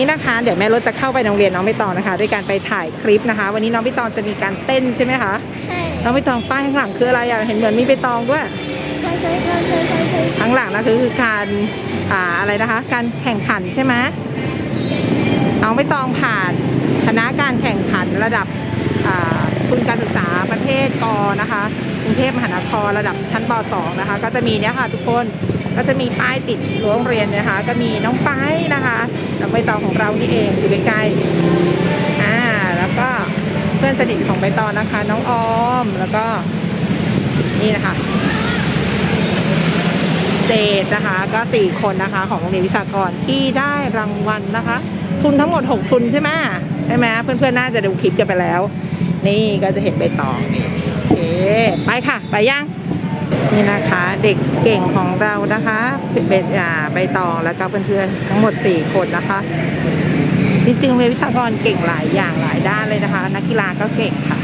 นี้นะคะ เดี๋ยวแม่รถจะเข้าไปโรงเรียนน้องใบตองนะคะ ด้วยการไปถ่ายคลิปนะคะ วันนี้น้องใบตองจะมีการเต้นใช่ไหมคะใช่น้องใบตองป้ายข้างหลังคืออะไรอะเห็นเหมือนมีใบตองด้วยใช่ใช่ใช่ใช่ใช่ใช่ข้างหลังนะคือคือการอ่าอะไรนะคะ การแข่งขันใช่ไหมน้องใบตองผ่านคณะการแข่งขันระดับอ่าทุนการศึกษาประเทศกนะคะกรุงเทพมหานครระดับชั้นป .2 นะคะ ก็จะมีเนี่ยค่ะทุกคน ก็จะมีป้ายติดรั้วโรงเรียนนะคะ ก็มีน้องป้ายนะคะน้องใบตองของเรานี่เองอยู่ใกล้ๆอ่าแล้วก็เพื่อนสนิทของใบตองนะคะ น้องออมแล้วก็นี่นะคะ เจดนะคะ ก็4คนนะคะของโรงเรียนวิชากรที่ได้รางวัลนะคะ ทุนทั้งหมด6ทุนใช่ไหมใช่ไหมเพื่อนๆน่าจะดูคลิปกันไปแล้ว นี่ก็จะเห็นใบตองนี่โอเคไปค่ะ ไปยัง นี่นะคะเด็กเก่งของเรานะคะเป็นอ่าใบตองแล้วก็เพื่อนๆทั้งหมด 4 คนนะคะจริงๆเรียนวิชากรเก่งหลายอย่างหลายด้านเลยนะคะ นักกีฬาก็เก่งค่ะ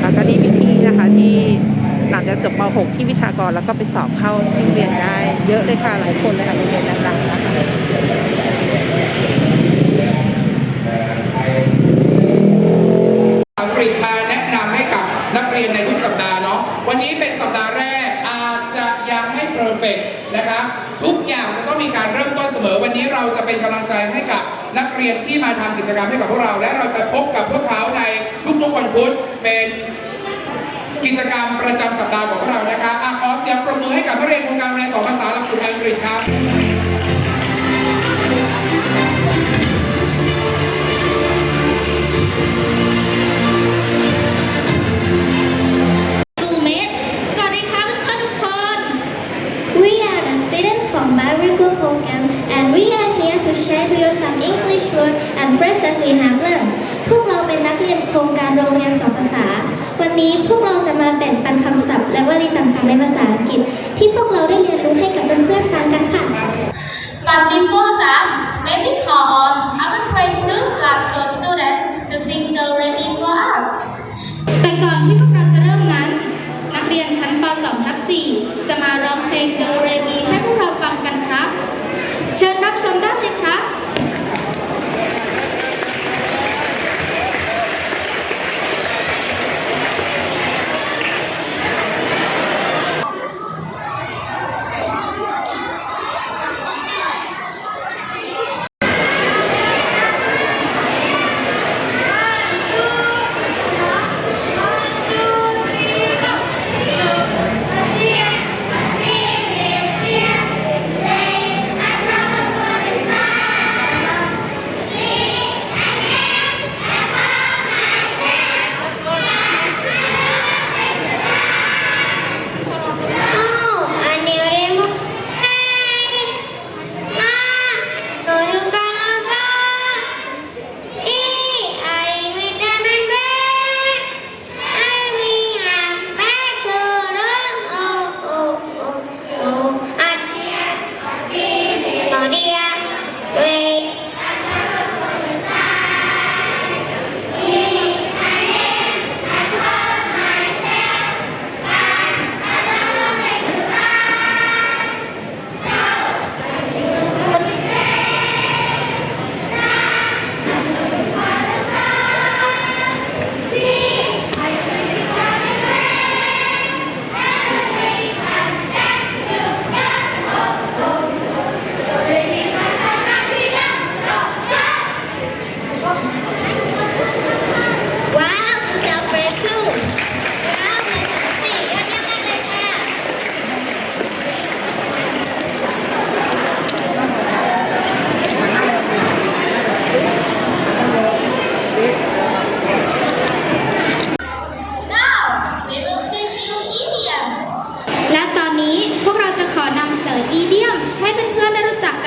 แล้วก็นี่พี่ๆนะคะที่หลังจากจบป .6 ที่วิชากรแล้วก็ไปสอบเข้าที่เรียนได้เยอะเลยค่ะหลายคนเลยค่ะโรงเรียนดังๆนะคะอังกฤษ เพอร์เฟกนะคะ ทุกอย่างจะต้องมีการเริ่มต้นเสมอ วันนี้เราจะเป็นกำลังใจให้กับนักเรียนที่มาทำกิจกรรมให้กับพวกเรา และเราจะพบกับพวกเขาในทุกๆวันพุธเป็นกิจกรรมประจำสัปดาห์ของพวกเรานะคะอะขอเสียงปรบมือให้กับนักเรียนโครงการเรียนสองภาษาหลักสูตรอังกฤษครับ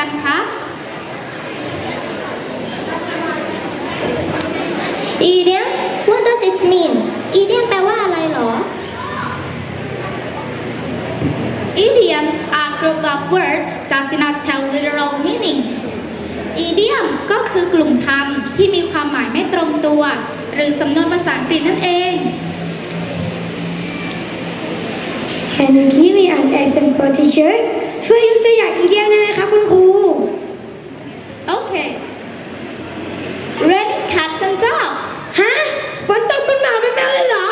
ได้รู้จักกันครับ Idiom What does it mean Idiom แปลว่าอะไรหรอ Idioms are group of words that do not tell literal meaning Idiom ก็คือกลุ่มคำที่มีความหมายไม่ตรงตัว หรือสำนวนภาษาอังกฤษนั่นเอง Can you give me an example teacher ช่วยยกตัวอย่างอีเดียมได้ไหมครับคุณครูโอเค Red cats and dogs. ฮะฝนตกเป็นหมาเป็นแมวเลยเหรอ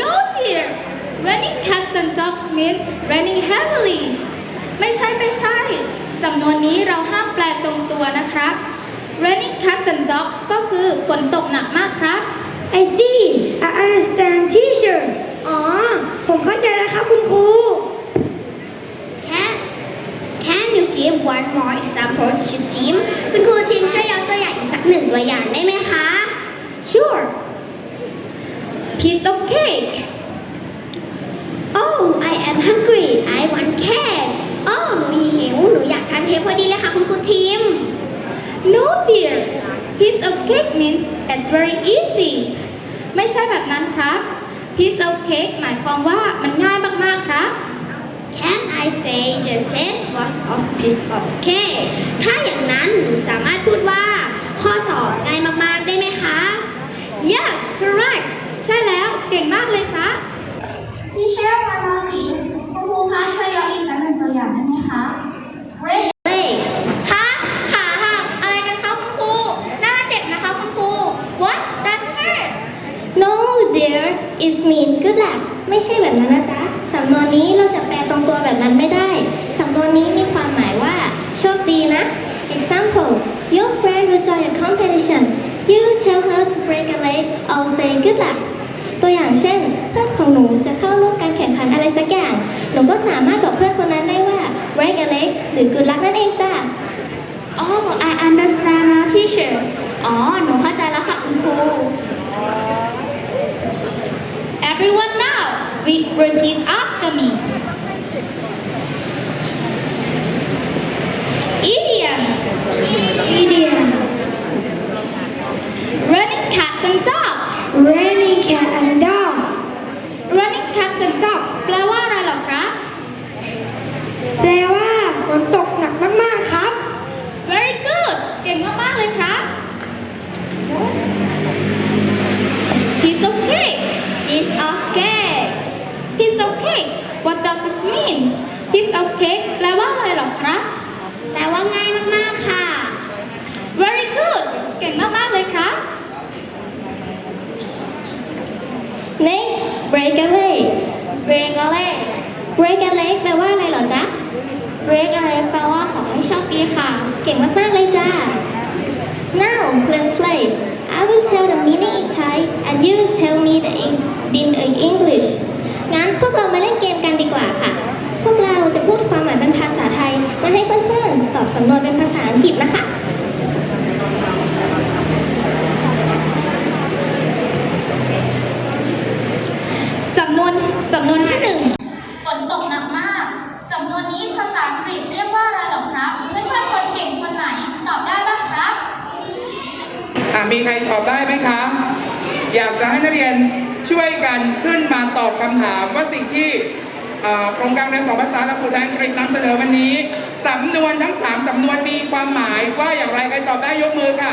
No dear. running cats and dogs means running heavily. ไม่ใช่ไม่ใช่จำนวนนี้เราห้ามแปลตรงตัวนะครับ running cats and dogs ก็คือฝนตกหนักมากครับ I see I understand teacher อ๋อ ผมเข้าใจแล้วครับคุณครู one more example to Tim คุณครูทีมช่วยยกตัวอย่างอีกสักหนึ่งตัวอย่างได้ไหมคะ sure piece of cake Oh I am hungry I want cake โอ้หนูหิวหนูอยากทานเค้กพอดีเลยค่ะคุณครูทีม no dear piece of cake means it's very easy ไม่ใช่แบบนั้นครับ piece of cake หมายความว่ามันง่ายมากๆครับ Can I say the test was of piece of cake ถ้าอย่างนั้นหนูสามารถพูดว่า ข้อสอบง่ายมาก ๆ ได้ไหมคะ yes correct ใช่แล้วเก่งมากเลยครับ พี่เชื่อมาลองอีกคุณครูคะช่วยยกอีกสักหนึ่งตัวอย่างได้ไหมคะ Red leg คะขาหักอะไรกันคะคุณครูน่าเจ็บนะคะคุณครู what does hurt No dear is mean good luck ไม่ใช่แบบนั้นนะจ๊ะ สำนวนนี้เราจะแปลตรงตัวแบบนั้นไม่ได้ สำนวนนี้มีความหมายว่า โชคดีนะ Example Your friend will join a competition You tell her to break a leg ขึ้นล่ะ ตัวอย่างเช่น เพื่อนของหนูจะเข้าร่วมการแข่งขันอะไรสักอย่าง หนูก็สามารถบอกเพื่อนคนนั้นได้ว่า break a leg หรือ good luck นั่นเองจ้ะ Oh I understand now teacher อ๋อ หนูเข้าใจแล้วค่ะคุณครู everyone now we repeat after me idiom idiom running cats and dogs raining cat and dogs running cats and dogs แปลว่าอะไรหรอครับ แปลว่าฝนตกหนักมากๆครับ very good เก่งมาก ๆ เลยครับ piece of cake piece of cake piece of cake what does it mean piece of cake แปลว่าอะไรหรอครับ แปลว่าง่ายมากๆค่ะ very good เก่งมากๆเลยครับ next break a leg break a leg break a leg แปลว่าอะไรเหรอจ๊ะ break a leg แปลว่าขอให้โชคดีค่ะ เก่งมากๆเลยจ้า now let's play I will tell the meaning in Thai and you will tell me the in in English งั้นพวกเรามาเล่นเกมกันดีกว่าค่ะ พวกเราจะพูดความหมายเป็นภาษาไทยและให้เพื่อนๆตอบสำนวนเป็นภาษาอังกฤษนะคะ สำนวนสำนวนที่หนึ่งฝนตกหนักมาก สำนวนนี้ภาษาอังกฤษเรียกว่าอะไรหรอครับ เพื่อนๆคนเก่งคนไหนตอบได้บ้างครับ อะ มีใครตอบได้ไหมคะ อยากจะให้นักเรียนช่วยกันขึ้นมาตอบคำถามว่าสิ่งที่โครงการเรียนสองภาษาและครูไทยอังกฤษนำเสนอวันนี้สำนวนทั้งสามสำนวนมีความหมายว่าอย่างไรใครตอบได้ยกมือค่ะ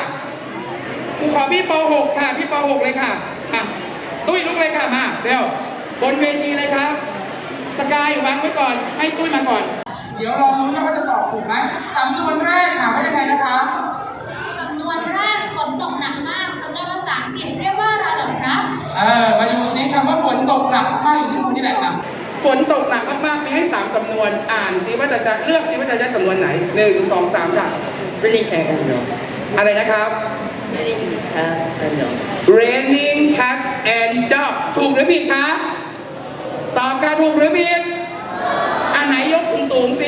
ครูขอพี่ป .6 ค่ะ พี่ป .6 เลยค่ะอะตุ้ยลุกเลยค่ะมาเร็วบนเวทีเลยครับ สกายวางไว้ก่อน ให้ตุ้ยมาก่อน เดี๋ยวรอรู้นะว่าจะตอบถูกไหมสำนวนแรกถามว่ายังไงนะคะ สำนวนแรกฝ นตกหนักมากสำนวนภาษาอังกฤษเรียกว่าอะไรหรอครับเออมาดูซิคำว่าฝนตกหนักมากอยู่ที่คุณนี่แหละค่ะฝนตกหนักมากๆ มีให้สามสำนวน อ่านซิว่าจะจะเลือกซิว่าจะใช้สำนวนไหนหนึ่งสองสามค่ะ Raining cat and dog. อะไรนะครับ Raining cat and dog. raining cats and dogs ถูกหรือผิดคะตอบค่ะถูกหรือผิดอันไหนยกสูงๆซิ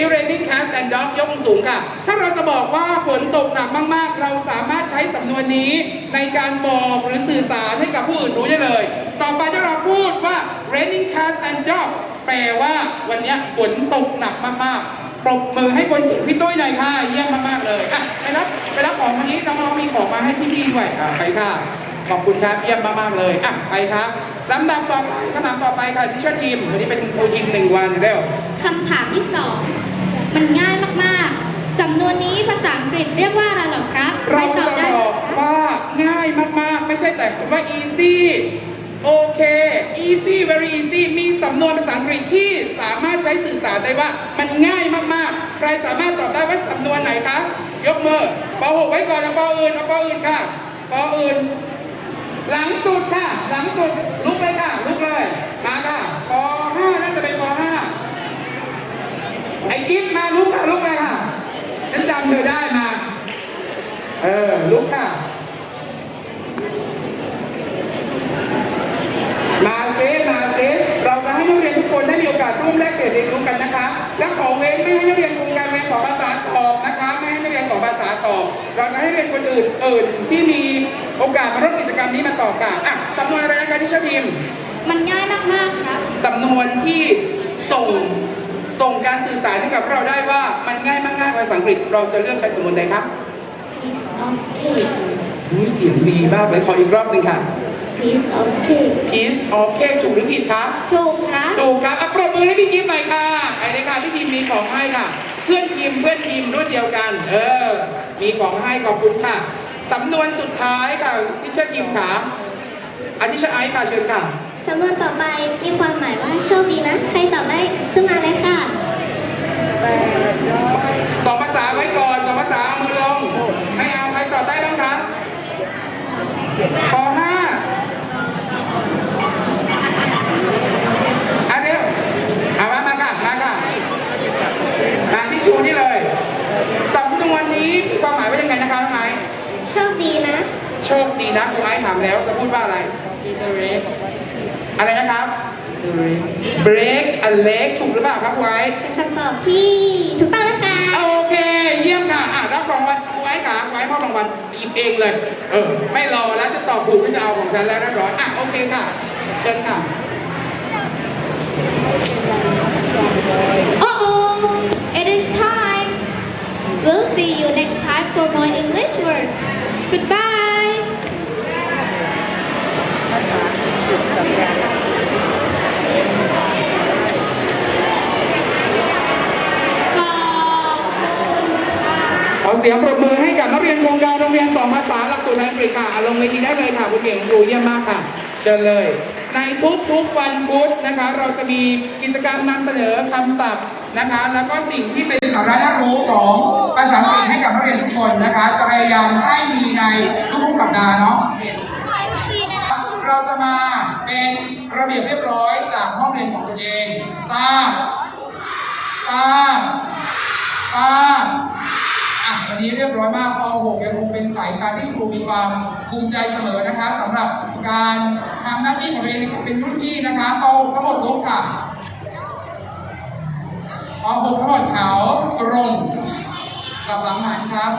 raining cats and dogs ยกสูงค่ะ ถ้าเราจะบอกว่าฝนตกหนักมาก ๆ เราสามารถใช้สำนวนนี้ในการบอกหรือสื่อสารให้กับผู้อื่นรู้ได้เลย ต่อไปถ้าเราพูดว่า raining cats and dogs แปลว่าวันนี้ฝนตกหนักมาก ๆปรบมือให้คนพี่ตุ้ยหน่อยค่ะเยี่ยมมากๆเลยอะไปรับไปรับของวันนี้น้องๆมีของมาให้พี่ๆด้วยอะไปค่ะขอบคุณครับเยี่ยมมากๆเลยอะไปครับลำดับต่อไปคำถามต่อไปค่ะที่เชิญทีมวันนี้เป็นครูทีมหนึ่งวันเร็วคำถามที่สอง มันง่ายมากๆ สำนวนนี้ภาษาอังกฤษเรียกว่าอะไรหรอครับใครเราตอบจะได้บอกว่าง่ายมากๆ ไม่ใช่แต่ว่า easy โอเค easy very easy มีสำนวนภาษาอังกฤษที่สามารถใช้สื่อสารได้ว่า มันง่ายมากๆ ใครสามารถตอบได้ว่าสำนวนไหนคะ ยกมือป .6 ไว้ก่อนเอาปอื่นเอาปอื่นค่ะปอื่น หลังสุดค่ะ หลังสุดลุกเลยค่ะ ลุกเลย มาค่ะป .5 น่าจะเป็นป .5 ไอ้กิ๊บมาลุกค่ะลุกเลยค่ะฉันจำเธอได้มา เออลุกค่ะ มาเซมาเซเราจะให้นักเรียนทุกคนได้มีโอกาสร่วมแลกเปลี่ยนเรียนรู้กันนะคะ และขอเว้นไม่ให้นักเรียนกลุ่มการเรียนสองภาษาตอบนะคะ ไม่ให้นักเรียนสองภาษาตอบเราจะให้เรียนคนอื่นอื่นที่มีโอกาสมาร่วมกิจกรรมนี้มาตอบค่ะอะสำนวนอะไรนะคะที่ชพิมพ์มันง่ายมากๆครับ สำนวนที่ส่ง ส่งการสื่อสารให้กับเราได้ว่ามันง่ายมากๆภาษาอังกฤษ เราจะเลือกใช้สำนวนใดครับ piece of cake รู้เสียงดีมากเลยขออีกรอบหนึ่งค่ะ piece of cake piece of cake ถูกหรือผิดครับถูกครับถูกครับอะปรบมือให้พี่ทีมหน่อยค่ะไปเลยค่ะพี่ทีมมีของให้ค่ะ เพื่อนทีมเพื่อนทีมรุ่นเดียวกัน เออ มีของให้ขอบคุณค่ะสำนวนสุดท้ายค่ะที่เชิญทีมขาอาทิชไอซ์ค่ะเชิญค่ะ สำนวนต่อไปมีความหมายว่าโชคดีนะ ใครตอบได้ขึ้นมาเลยค่ะ สองภาษาไว้ก่อนสองภาษาเอามือลงไม่เอาใครตอบได้บ้างครับป .5 อันเดียวเอามามาค่ะมาค่ะมาที่ครูนี่เลยสำนวนนี้มีความหมายว่ายังไงนะคะน้องไม้โชคดีนะ โชคดีนะครูไม้ถามแล้วจะพูดว่าอะไร Iterate อะไรนะครับ Iterate break a leg ถูกหรือเปล่าครับครูไม้เป็นคำตอบที่ถูกต้องนะคะ โอเคเยี่ยมค่ะอะรับรางวัลครูไอ้ขาครูไอ้มอบรางวัลหยิบเองเลย เออ ไม่รอแล้วฉันตอบถูกก็จะเอาของฉันแล้วเรียบร้อยอะโอเคค่ะเชิญค่ะ Uh-oh, it is time. We'll see you next time for more English words. Goodbye. ขอบคุณค่ะ ขอ เสียงปรบมือให้กับนักเรียนโครงการโรงเรียนสองภาษาหลักสูตรอังกฤษค่ะลงเวทีได้เลยค่ะคุณเก่งครูเยี่ยมมากค่ะเชิญเลย ในทุกทุกๆวันพุธนะคะ เราจะมีกิจกรรมนำเสนอคำศัพท์นะคะ แล้วก็สิ่งที่เป็นสาระน่ารู้ของภาษาอังกฤษให้กับนักเรียนทุกคนนะคะจะพยายามให้มีในทุกๆสัปดาห์เนาะเราจะมาเป็นระเบียบเรียบร้อยจากห้องเรียนของตัวเองทราบทราบทราบ วันนี้เรียบร้อยมากพอหกยังคงเป็นสายชาที่ครูมีความภูมิใจเสมอนะคะสำหรับการทำหน้าที่ของตัวเองเป็นรุ่นพี่นะคะพอหกทั้งหมดลบค่ะพอหกทั้งหมดเขาตรงกลับหลังหันครับ